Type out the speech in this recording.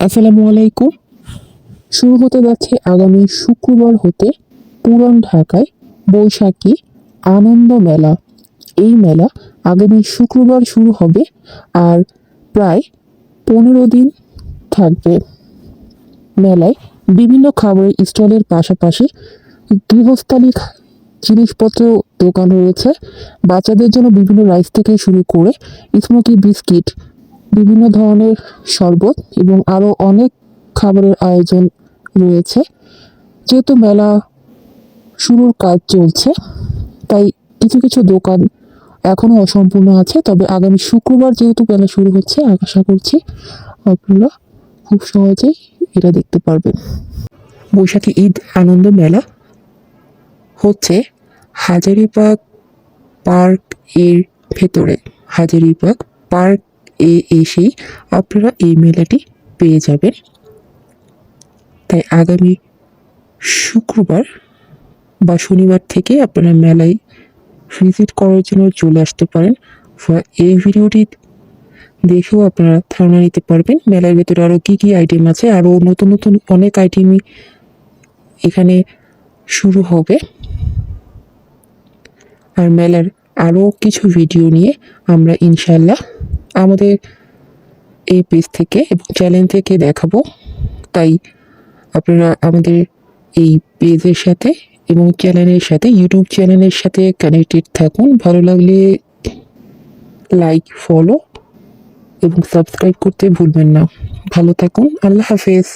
আসসালামু আলাইকুম। শুরু হতে যাচ্ছে আগামী শুক্রবার হতে পুরান ঢাকায় বৈশাখী আনন্দ মেলা। এই মেলা আগামী শুক্রবার শুরু হবে আর প্রায় পনেরো দিন থাকবে। মেলায় বিভিন্ন খাবারের স্টলের পাশাপাশি গৃহস্থালী জিনিসপত্র দোকান রয়েছে। বাচ্চাদের জন্য বিভিন্ন রাইস থেকে শুরু করে স্মোকি বিস্কিট বিভিন্ন ধরনের শরবত এবং আরও অনেক খাবারের আয়োজন রয়েছে। যেহেতু মেলা শুরুর কাজ চলছে, তাই কিছু কিছু দোকান এখনও অসম্পূর্ণ আছে। তবে আগামী শুক্রবার যেহেতু মেলা শুরু হচ্ছে, আশা করছি আপনারা খুব সহজেই এটা দেখতে পারবেন। বৈশাখী ঈদ আনন্দ মেলা হচ্ছে হাজারিবাগ পার্কের ভেতরে। হাজারিবাগ পার্ক এ এসেই আপনারা এই মেলাটি পেয়ে যাবেন। তাই আগামী শুক্রবার বা শনিবার থেকে আপনারা মেলায় ভিজিট করার জন্য চলে আসতে পারেন। এই ভিডিওটি দেখেও আপনারা ধারণা নিতে পারবেন মেলার ভেতরে আরও কী কী আইটেম আছে আরও নতুন নতুন অনেক আইটেমই এখানে শুরু হবে। আর মেলার আরও কিছু ভিডিও নিয়ে আমরা ইনশাল্লাহ আমাদের এই পেজ থেকে এবং চ্যানেল থেকে দেখাবো। তাই আপনারা আমাদের এই পেজের সাথে এবং চ্যানেলের সাথে ইউটিউব চ্যানেলের সাথে কানেক্টেড থাকুন। ভালো লাগলে লাইক ফলো এবং সাবস্ক্রাইব করতে ভুলবেন না। ভালো থাকুন, আল্লাহ হাফেজ।